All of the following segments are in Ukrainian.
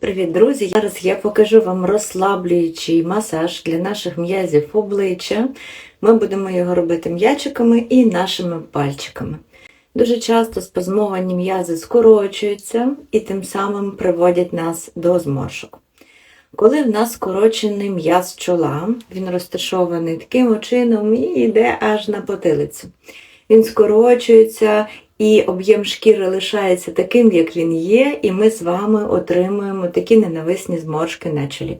Привіт, друзі! Зараз я покажу вам розслаблюючий масаж для наших м'язів обличчя. Ми будемо його робити м'ячиками і нашими пальчиками. Дуже часто спазмовані м'язи скорочуються і тим самим приводять нас до зморшок. Коли в нас скорочений м'яз чола, він розташований таким чином і йде аж на потилицю. Він скорочується і об'єм шкіри лишається таким, як він є, і ми з вами отримуємо такі ненависні зморшки на чолі.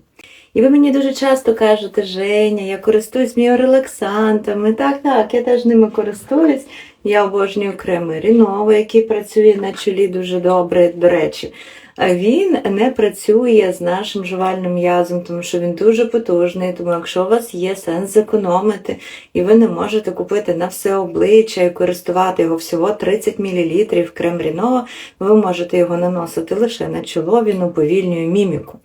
І ви мені дуже часто кажете, Женя, я користуюсь міорелаксантами. Так, так, я теж ними користуюсь. Я обожнюю креми Ріново, який працює на чолі дуже добре, до речі. Він не працює з нашим жувальним м'язом, тому що він дуже потужний. Тому якщо у вас є сенс зекономити, і ви не можете купити на все обличчя і користувати його всього 30 мл крем Рінова, ви можете його наносити лише на чоло, він уповільнює міміку.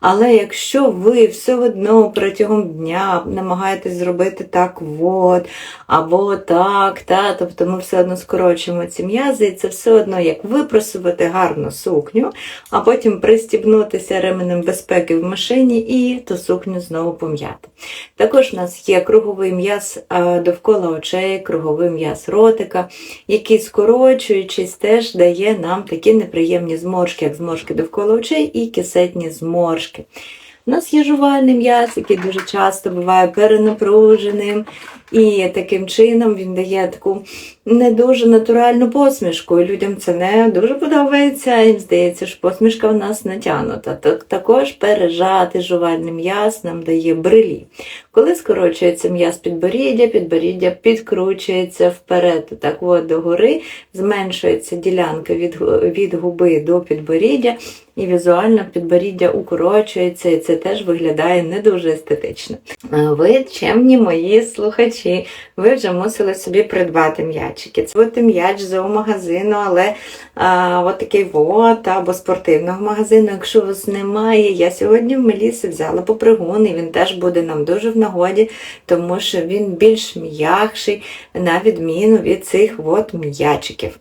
Але якщо ви все одно протягом дня намагаєтесь зробити так от, або так, та, тобто ми все одно скорочуємо ці м'язи, і це все одно як випросувати гарну сукню, а потім пристібнутися ременем безпеки в машині і ту сукню знову пом'яти. Також у нас є круговий м'яз довкола очей, круговий м'яз ротика, який, скорочуючись, теж дає нам такі неприємні зморшки, як зморшки довкола очей і кисетні зморшки. У нас є жувальний м'яз, який дуже часто буває перенапруженим, і таким чином він дає таку не дуже натуральну посмішку. І людям це не дуже подобається. Їм здається, що посмішка в нас натягнута. Так, також пережати жувальний м'яз нам дає брилі. Коли скорочується м'яз підборіддя, підборіддя підкручується вперед, так от догори, зменшується ділянка від, від губи до підборіддя. І візуально підборіддя укорочується, і це теж виглядає не дуже естетично. Ви, чемні мої слухачі, ви вже мусили собі придбати м'ячики. Це от м'яч з магазину, але а, от такий вот, або спортивного магазину. Якщо у вас немає, я сьогодні в Меліси взяла попригун, і він теж буде нам дуже в нагоді, тому що він більш м'якший, на відміну від цих от м'ячиків.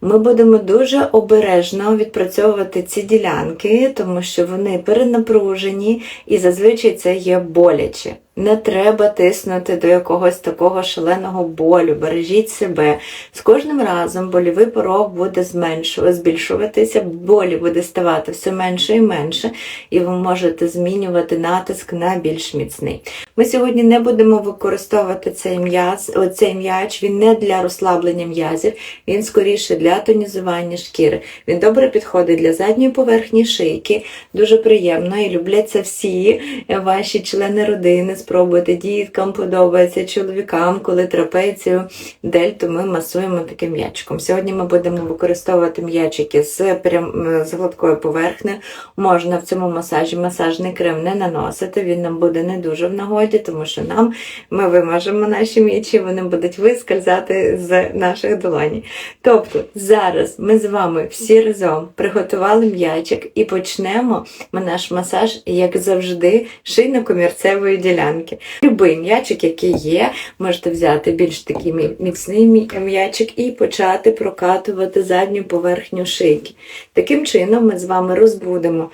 Ми будемо дуже обережно відпрацьовувати ці ділянки, тому що вони перенапружені і зазвичай це є боляче. Не треба тиснути до якогось такого шаленого болю, бережіть себе. З кожним разом болівий порог буде збільшуватися, болі буде ставати все менше і менше, і ви можете змінювати натиск на більш міцний. Ми сьогодні не будемо використовувати цей м'яз, цей м'яч, він не для розслаблення м'язів, він скоріше для тонізування шкіри. Він добре підходить для задньої поверхні шийки, дуже приємно і любляться всі ваші члени родини спробуйте, діткам подобається, чоловікам, коли трапецію дельту ми масуємо таким м'ячиком. Сьогодні ми будемо використовувати м'ячики з прям, з гладкою поверхнею. Можна в цьому масажі масажний крем не наносити, він нам буде не дуже в нагоді, тому що нам ми вимажемо наші м'ячі, вони будуть вискальзати з наших долоній. Тобто зараз ми з вами всі разом приготували м'ячик і почнемо наш масаж, як завжди, шийно-комірцевої ділянки. Любий м'ячик, який є, можете взяти більш такий міцний м'ячик і почати прокатувати задню поверхню шийки. Таким чином ми з вами розбудемо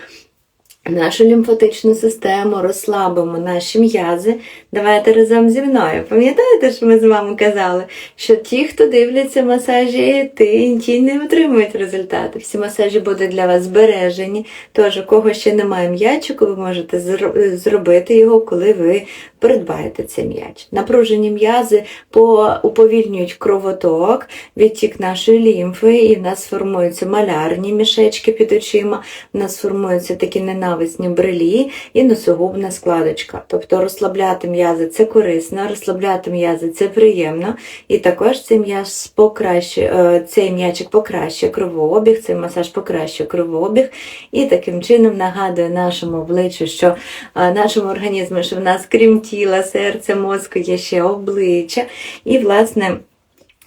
нашу лімфатичну систему, розслабимо наші м'язи. Давайте разом зі мною. Пам'ятаєте, що ми з вами казали, що ті, хто дивляться масажі, ті не отримують результати. Всі масажі будуть для вас збережені. Тож, у кого ще немає м'ячику, ви можете зробити його, коли ви придбаєте цей м'яч. Напружені м'язи уповільнюють кровоток, відтік нашої лімфи, і в нас формуються малярні мішечки під очима, в нас формуються такі ненависні брелі і носогубна складочка. Тобто розслабляти м'язи це корисно, розслабляти м'язи це приємно. І також цей м'яз покращує, е, цей м'ячик покращує кровообіг, цей масаж покращує кровообіг. І таким чином нагадує нашому обличчю, що е, нашому організму, що в нас крім тіла, серця, мозку є ще обличчя. І, власне,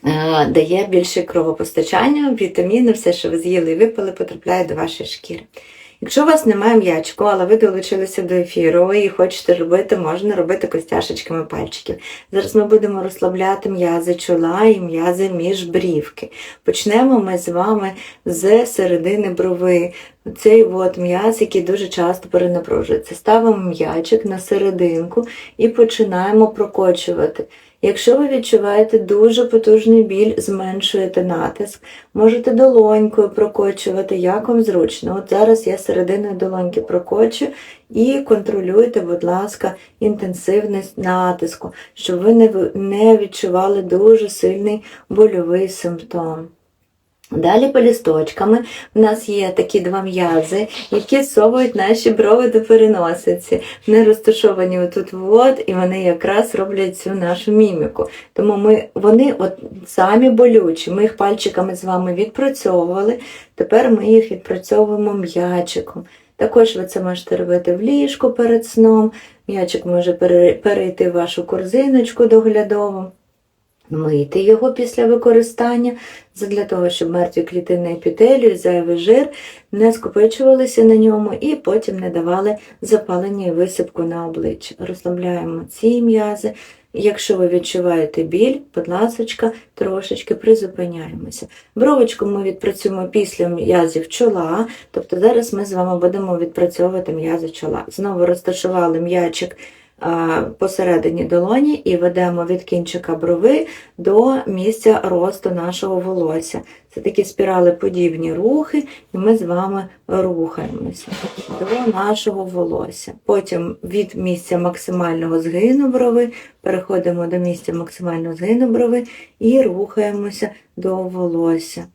е, дає більше кровопостачання, вітаміни, все, що ви з'їли і випили, потрапляє до вашої шкіри. Якщо у вас немає м'ячику, але ви долучилися до ефіру і хочете робити, можна робити костяшечками пальчиків. Зараз ми будемо розслабляти м'язи чола і м'язи міжбрівки. Почнемо ми з вами з середини брови. Цей от м'яз, який дуже часто перенапружується. Ставимо м'ячик на серединку і починаємо прокочувати. Якщо ви відчуваєте дуже потужний біль, зменшуєте натиск, можете долонькою прокочувати, як вам зручно. От зараз я серединою долоньки прокочу і контролюйте, будь ласка, інтенсивність натиску, щоб ви не відчували дуже сильний больовий симптом. Далі по лісточками в нас є такі два м'язи, які совують наші брови до переносиці. Вони розташовані отут от, і вони якраз роблять цю нашу міміку. Тому ми, вони от самі болючі. Ми їх пальчиками з вами відпрацьовували. Тепер ми їх відпрацьовуємо м'ячиком. Також ви це можете робити в ліжку перед сном. М'ячик може перейти в вашу корзиночку доглядову. Мийте його після використання, для того, щоб мертві клітини епітелію, зайвий жир не скопичувалися на ньому і потім не давали запалення і висипку на обличчя. Розслабляємо ці м'язи. Якщо ви відчуваєте біль, будь ласочка, трошечки призупиняємося. Бровочку ми відпрацюємо після м'язів чола, тобто зараз ми з вами будемо відпрацьовувати м'язи чола. Знову розташували м'ячик посередині долоні і ведемо від кінчика брови до місця росту нашого волосся. Це такі спіралеподібні рухи, і ми з вами рухаємося до нашого волосся. Потім від місця максимального згину брови переходимо до місця максимального згину брови і рухаємося до волосся.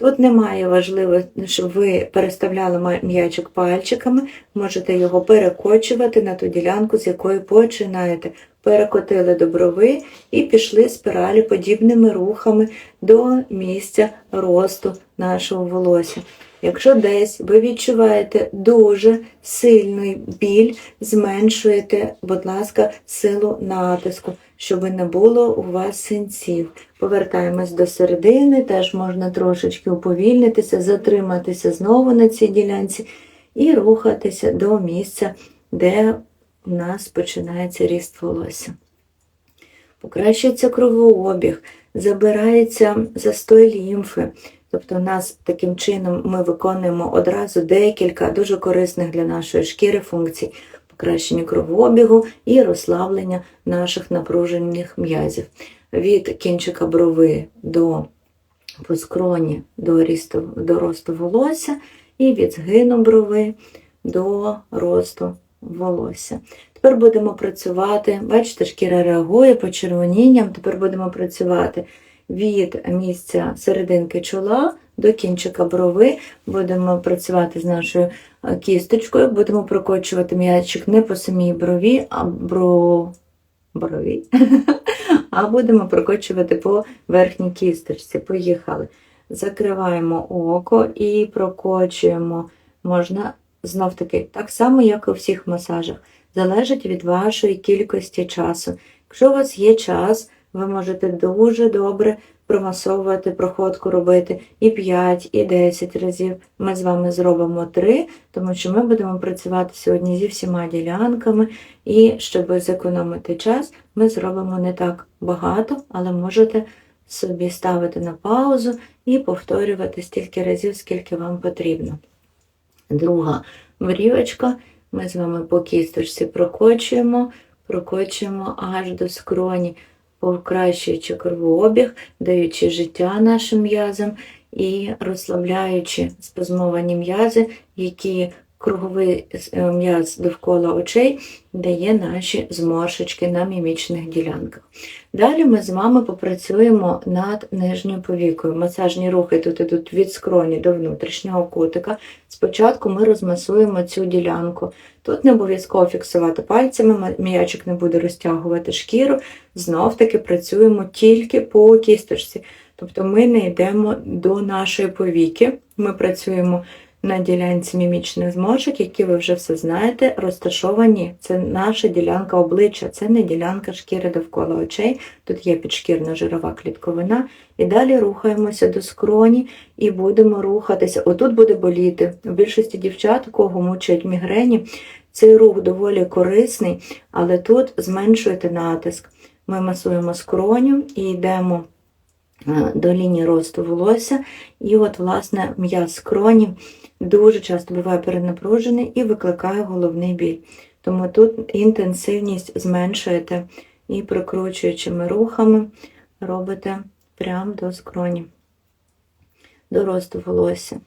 Тут немає важливо, щоб ви переставляли м'ячик пальчиками, можете його перекочувати на ту ділянку, з якої починаєте. Перекотили до брови і пішли спіралі подібними рухами до місця росту нашого волосся. Якщо десь ви відчуваєте дуже сильний біль, зменшуєте, будь ласка, силу натиску, щоб не було у вас синців. Повертаємось до середини, теж можна трошечки уповільнитися, затриматися знову на цій ділянці і рухатися до місця, де у нас починається ріст волосся. Покращується кровообіг, забирається застой лімфи. Тобто, у нас таким чином ми виконуємо одразу декілька дуже корисних для нашої шкіри функцій покращення кровообігу і розслаблення наших напружених м'язів. Від кінчика брови до по скроні до, до росту волосся і від згину брови до росту волосся. Тепер будемо працювати, бачите, шкіра реагує почервонінням, тепер будемо працювати від місця серединки чола до кінчика брови. Будемо працювати з нашою е, кісточкою, будемо прокочувати м'ячик не по самій брові, а бро... брові. а будемо прокочувати по верхній кісточці. Поїхали. Закриваємо око і прокочуємо. Можна знов таки так само, як і у всіх масажах. Залежить від вашої кількості часу. Якщо у вас є час, ви можете дуже добре промасовувати, проходку робити і 5, і 10 разів. Ми з вами зробимо 3, тому що ми будемо працювати сьогодні зі всіма ділянками, і щоб зекономити час, ми зробимо не так багато, але можете собі ставити на паузу і повторювати стільки разів, скільки вам потрібно. Друга брівочка. Ми з вами по кісточці прокочуємо, прокочуємо аж до скроні, покращуючи кровообіг, даючи життя нашим м'язам і розслабляючи спазмовані м'язи, які круговий е, м'яз довкола очей дає наші зморшечки на мімічних ділянках. Далі ми з вами попрацюємо над нижньою повікою. Масажні рухи тут ідуть від скроні до внутрішнього кутика. Спочатку ми розмасуємо цю ділянку. Тут не обов'язково фіксувати пальцями, м'ячик не буде розтягувати шкіру. Знов таки працюємо тільки по кісточці. Тобто ми не йдемо до нашої повіки, ми працюємо на ділянці мімічних зморшок, які ви вже все знаєте, розташовані. Це наша ділянка обличчя, це не ділянка шкіри довкола очей. Тут є підшкірна жирова клітковина. І далі рухаємося до скроні і будемо рухатися. Отут буде боліти. У більшості дівчат, кого мучають мігрені, цей рух доволі корисний, але тут зменшуєте натиск. Ми масуємо скроню і йдемо до лінії росту волосся. І от, власне, м'яз скроні дуже часто буває перенапружений і викликає головний біль. Тому тут інтенсивність зменшуєте і прикручуючими рухами робите прямо до скроні, до росту волосся.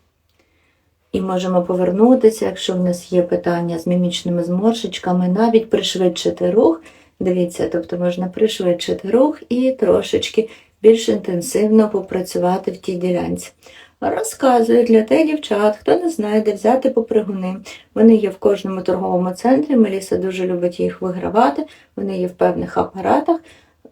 І можемо повернутися, якщо в нас є питання з мімічними зморшечками, навіть пришвидшити рух. Дивіться, тобто можна пришвидшити рух і трошечки більш інтенсивно попрацювати в тій ділянці. Розказую для тих дівчат, хто не знає, де взяти попригуни. Вони є в кожному торговому центрі. Меліса дуже любить їх вигравати, вони є в певних апаратах.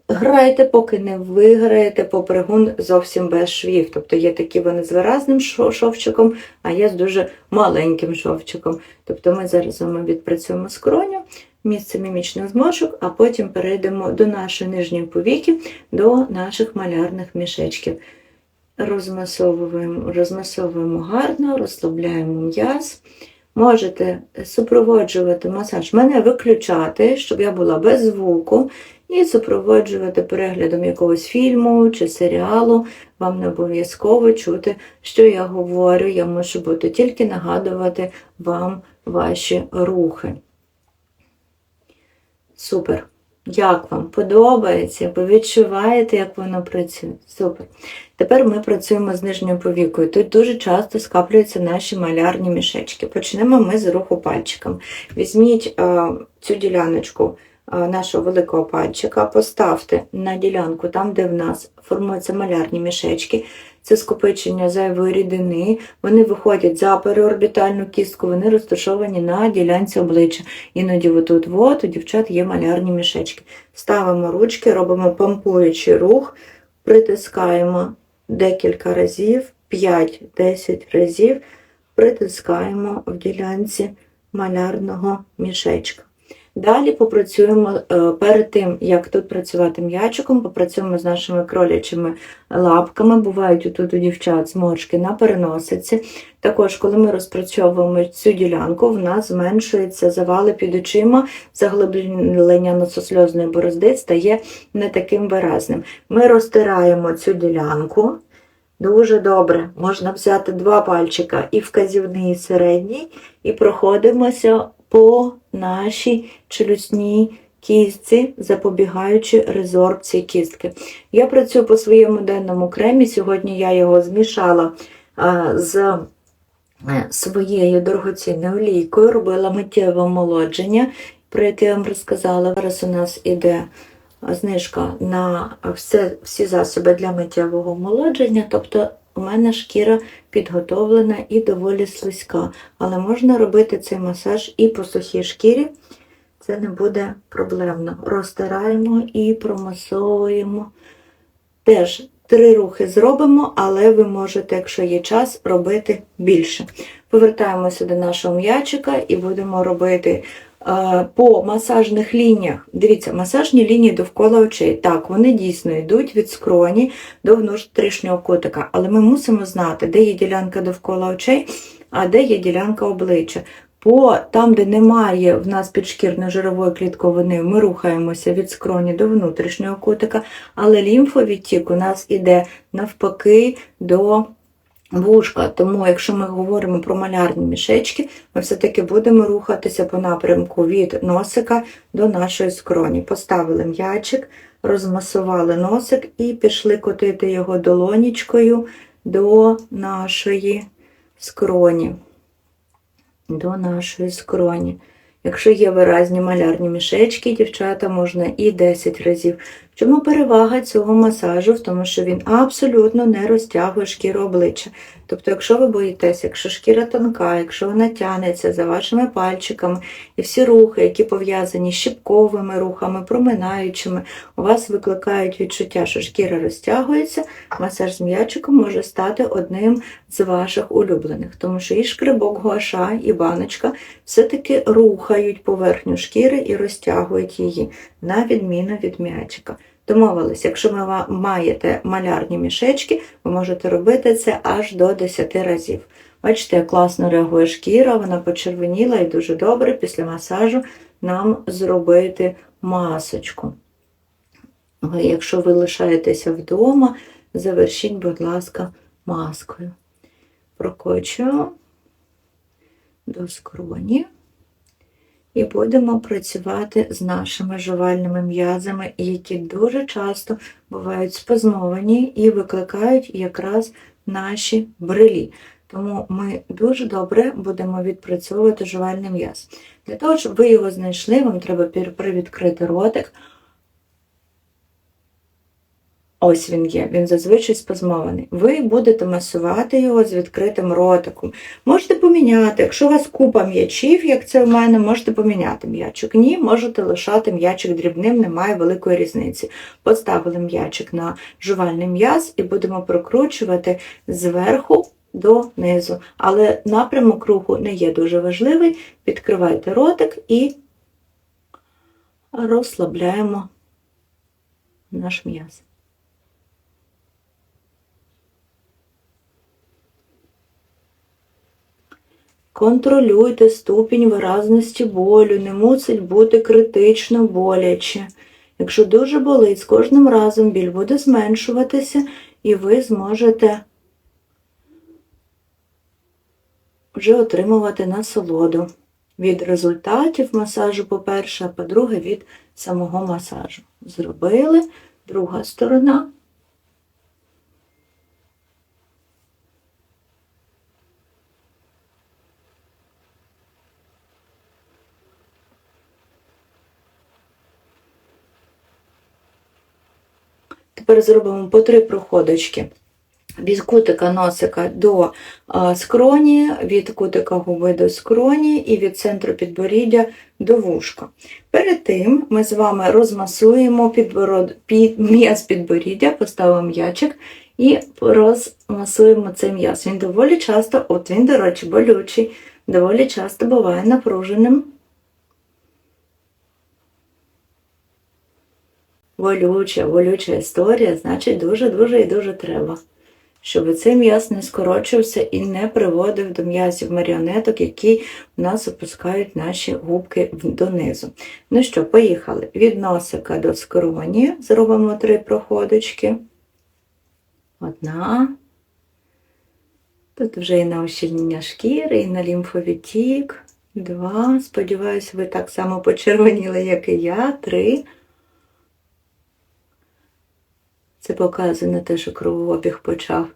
Грайте, поки не виграєте попригун зовсім без швів. Тобто є такі вони з виразним шовчиком, а є з дуже маленьким шовчиком. Тобто ми зараз вами відпрацюємо скроню, місце мімічних зморшок, а потім перейдемо до нашої нижньої повіки, до наших малярних мішечків. Розмасовуємо, розмасовуємо гарно, розслабляємо м'яз. Можете супроводжувати масаж, мене виключати, щоб я була без звуку, і супроводжувати переглядом якогось фільму чи серіалу. Вам не обов'язково чути, що я говорю. Я можу бути тільки нагадувати вам ваші рухи. Супер! Як вам подобається? Ви відчуваєте, як воно працює? Супер. Тепер ми працюємо з нижньою повікою. Тут дуже часто скаплюються наші малярні мішечки. Почнемо ми з руху пальчиком. Візьміть е, цю діляночку е, нашого великого пальчика, поставте на ділянку, там, де в нас формуються малярні мішечки. Це скопичення зайвої рідини, вони виходять за переорбітальну кістку, вони розташовані на ділянці обличчя. Іноді отут от, у дівчат є малярні мішечки. Ставимо ручки, робимо помпуючий рух, притискаємо декілька разів, 5-10 разів, притискаємо в ділянці малярного мішечка. Далі попрацюємо е, перед тим, як тут працювати м'ячиком, попрацюємо з нашими кролячими лапками. Бувають тут у дівчат зморшки на переносиці. Також, коли ми розпрацьовуємо цю ділянку, в нас зменшується завали під очима, заглиблення нососльозної борозди стає не таким виразним. Ми розтираємо цю ділянку. Дуже добре. Можна взяти два пальчика і вказівний, і середній, і проходимося по нашій челюсній кістці, запобігаючи резорбції кістки. Я працюю по своєму денному кремі. Сьогодні я його змішала з е, своєю дорогоцінною олійкою, робила миттєве омолодження, про яке я вам розказала. Зараз у нас іде знижка на все, всі засоби для миттєвого омолодження, тобто у мене шкіра підготовлена і доволі слизька. Але можна робити цей масаж і по сухій шкірі, це не буде проблемно. Розтираємо і промасовуємо. Теж три рухи зробимо, але ви можете, якщо є час, робити більше. Повертаємося до нашого м'ячика і будемо робити по масажних лініях. Дивіться, масажні лінії довкола очей. Так, вони дійсно йдуть від скроні до внутрішнього котика, але ми мусимо знати, де є ділянка довкола очей, а де є ділянка обличчя. По там, де немає в нас підшкірно-жирової клітковини, ми рухаємося від скроні до внутрішнього кутика, але лімфовідтік у нас іде навпаки до вушка. Тому, якщо ми говоримо про малярні мішечки, ми все-таки будемо рухатися по напрямку від носика до нашої скроні. Поставили м'ячик, розмасували носик і пішли котити його долонічкою до нашої скроні до нашої скроні. Якщо є виразні малярні мішечки, дівчата, можна і 10 разів. Чому перевага цього масажу? В тому, що він абсолютно не розтягує шкіру обличчя. Тобто, якщо ви боїтесь, якщо шкіра тонка, якщо вона тягнеться за вашими пальчиками, і всі рухи, які пов'язані з щіпковими рухами, проминаючими, у вас викликають відчуття, що шкіра розтягується, масаж з м'ячиком може стати одним з ваших улюблених, тому що і шкрибок гуаша, і баночка все-таки рухають поверхню шкіри і розтягують її, на відміну від м'ячика. Домовились, якщо ви маєте малярні мішечки, ви можете робити це аж до 10 разів. Бачите, як класно реагує шкіра, вона почервоніла і дуже добре після масажу нам зробити масочку. Якщо ви лишаєтеся вдома, завершіть, будь ласка, маскою. Прокочую до скроні. І будемо працювати з нашими жувальними м'язами, які дуже часто бувають спазмовані і викликають якраз наші брелі. Тому ми дуже добре будемо відпрацьовувати жувальний м'яз. Для того, щоб ви його знайшли, вам треба привідкрити ротик. Ось він є, він зазвичай спазмований. Ви будете масувати його з відкритим ротиком. Можете поміняти, якщо у вас купа м'ячів, як це у мене, можете поміняти м'ячик. Ні, можете лишати м'ячик дрібним, немає великої різниці. Поставили м'ячик на жувальний м'яз і будемо прокручувати зверху до низу. Але напрямок руху не є дуже важливий. Відкривайте ротик і розслабляємо наш м'яз. Контролюйте ступінь виразності болю, не мусить бути критично боляче. Якщо дуже болить, з кожним разом біль буде зменшуватися, і ви зможете вже отримувати насолоду від результатів масажу, по-перше, а по-друге, від самого масажу. Зробили, друга сторона. Тепер зробимо по три проходочки. Від кутика носика до скроні, від кутика губи до скроні і від центру підборіддя до вушка. Перед тим ми з вами розмасуємо підбород... під... м'яз підборіддя, поставимо м'ячик і розмасуємо цей м'яз. Він доволі часто, от він, до речі, болючий, доволі часто буває напруженим. Болюча, болюча історія, значить дуже-дуже і дуже треба, щоб цей м'яз не скорочився і не приводив до м'язів маріонеток, які в нас опускають наші губки донизу. Ну що, поїхали. Від носика до скроні зробимо три проходочки. Одна. Тут вже і на ощільнення шкіри, і на лімфовідтік. Два. Сподіваюся, ви так само почервоніли, як і я. Три. Це показує на те, що кровообіг почав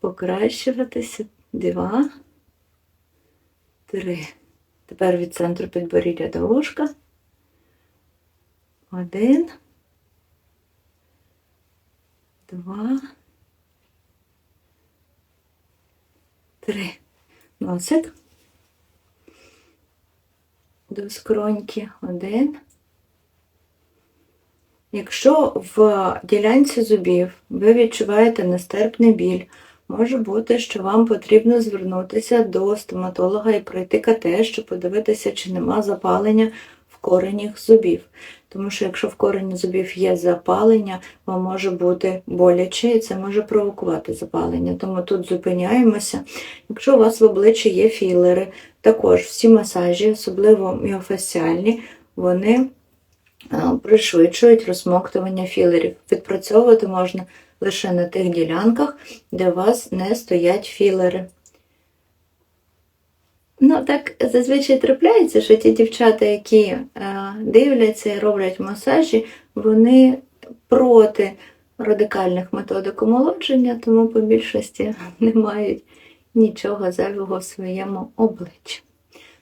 покращуватися. Два, три. Тепер від центру підборіддя до вушка. Один. Два. Три. Носик. До скроньки. Один. Якщо в ділянці зубів ви відчуваєте нестерпний біль, може бути, що вам потрібно звернутися до стоматолога і пройти КТ, щоб подивитися, чи нема запалення в коренях зубів. Тому що якщо в корені зубів є запалення, вам може бути боляче і це може провокувати запалення. Тому тут зупиняємося. Якщо у вас в обличчі є філери, також всі масажі, особливо міофасціальні, вони пришвидшують розсмоктування філерів. Відпрацьовувати можна лише на тих ділянках, де у вас не стоять філери. Ну, так зазвичай трапляється, що ті дівчата, які е, дивляться і роблять масажі, вони проти радикальних методик омолодження, тому по більшості не мають нічого зайвого в своєму обличчі.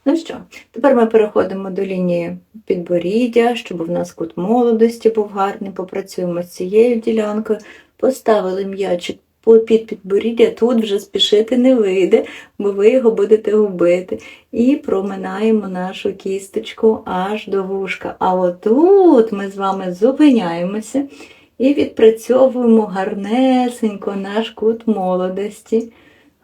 Ну що, тепер ми переходимо до лінії підборіддя, щоб в нас кут молодості був гарний. Попрацюємо з цією ділянкою. Поставили м'ячик під підборіддя, тут вже спішити не вийде, бо ви його будете губити. І проминаємо нашу кісточку аж до вушка. А отут ми з вами зупиняємося і відпрацьовуємо гарнесенько наш кут молодості.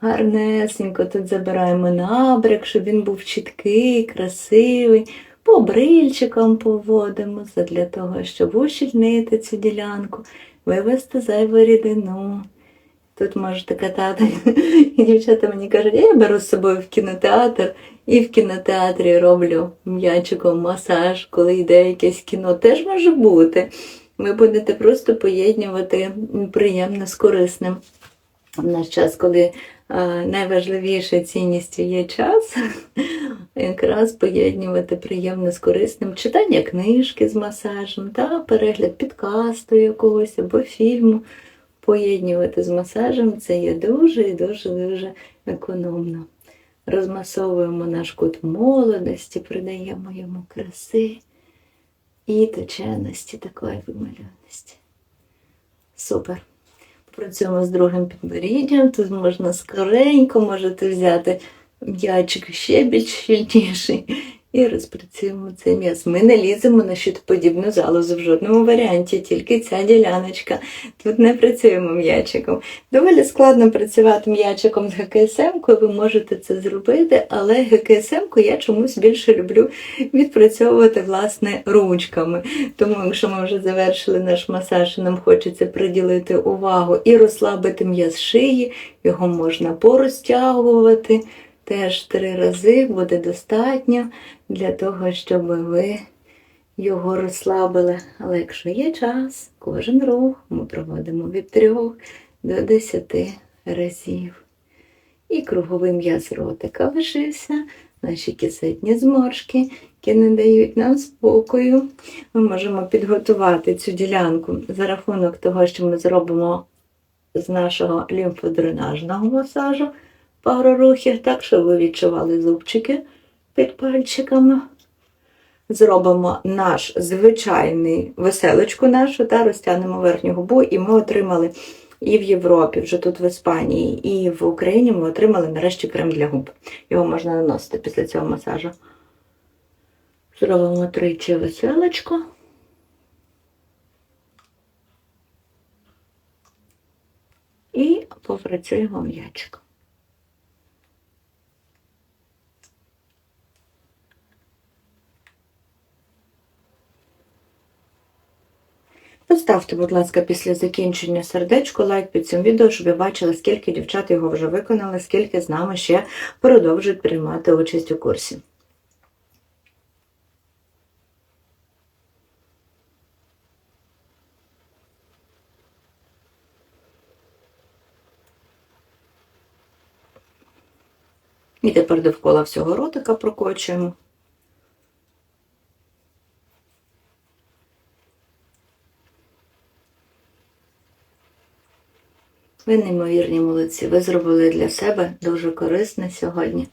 Гарнесенько тут забираємо набряк, щоб він був чіткий, красивий. По брильчикам поводимо для того, щоб ущільнити цю ділянку, вивести зайву рідину. Тут можете катати. І дівчата мені кажуть, я беру з собою в кінотеатр і в кінотеатрі роблю м'ячиком масаж, коли йде якесь кіно. Теж може бути. Ви будете просто поєднувати приємне з корисним. В наш час, коли найважливіше цінністю є час, якраз поєднувати приємне з корисним читання книжки з масажем, та перегляд підкасту якогось або фільму. Поєднувати з масажем це є дуже і дуже дуже економно. Розмасовуємо наш кут молодості, придаємо йому краси і точеності, такої вимальованості. Супер. Працюємо з другим підборіддям. Тут можна скоренько, можете взяти м'ячик ще більш щільніший. І розпрацюємо цей м'яз. Ми не ліземо на щитоподібну залозу в жодному варіанті, тільки ця діляночка. Тут не працюємо м'ячиком. Доволі складно працювати м'ячиком з ГКСМ-кою, ви можете це зробити, але ГКСМ-ку я чомусь більше люблю відпрацьовувати власне ручками. Тому, якщо ми вже завершили наш масаж, нам хочеться приділити увагу і розслабити м'яз шиї, його можна порозтягувати. Теж три рази буде достатньо для того, щоб ви його розслабили. Але якщо є час, кожен рух ми проводимо від 3 до 10 разів. І круговий м'яз ротика лишився, наші кисетні зморшки, які не дають нам спокою. Ми можемо підготувати цю ділянку за рахунок того, що ми зробимо з нашого лімфодренажного масажу пару рухів, так, щоб ви відчували зубчики під пальчиками. Зробимо наш звичайний веселочку нашу та розтягнемо верхню губу, і ми отримали і в Європі, вже тут в Іспанії, і в Україні ми отримали нарешті крем для губ. Його можна наносити після цього масажу. Зробимо тричі веселочку. І попрацюємо м'ячиком. Поставте, будь ласка, після закінчення сердечко лайк під цим відео, щоб я бачила, скільки дівчат його вже виконали, скільки з нами ще продовжують приймати участь у курсі. І тепер довкола всього ротика прокочуємо. Ви неймовірні молодці. Ви зробили для себе дуже корисне сьогодні.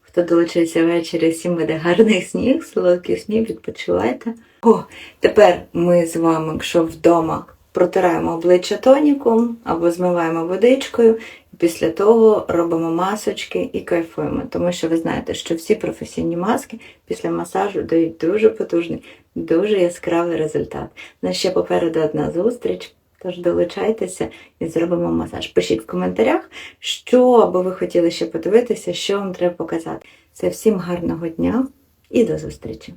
Хто долучився ввечері, всім буде гарних сніг, солодких снів, відпочивайте. О, тепер ми з вами, якщо вдома, протираємо обличчя тоніком або змиваємо водичкою. І після того робимо масочки і кайфуємо. Тому що ви знаєте, що всі професійні маски після масажу дають дуже потужний, дуже яскравий результат. У нас ще попереду одна зустріч. Тож долучайтеся і зробимо масаж. Пишіть в коментарях, що би ви хотіли ще подивитися, що вам треба показати. Це всім гарного дня і до зустрічі!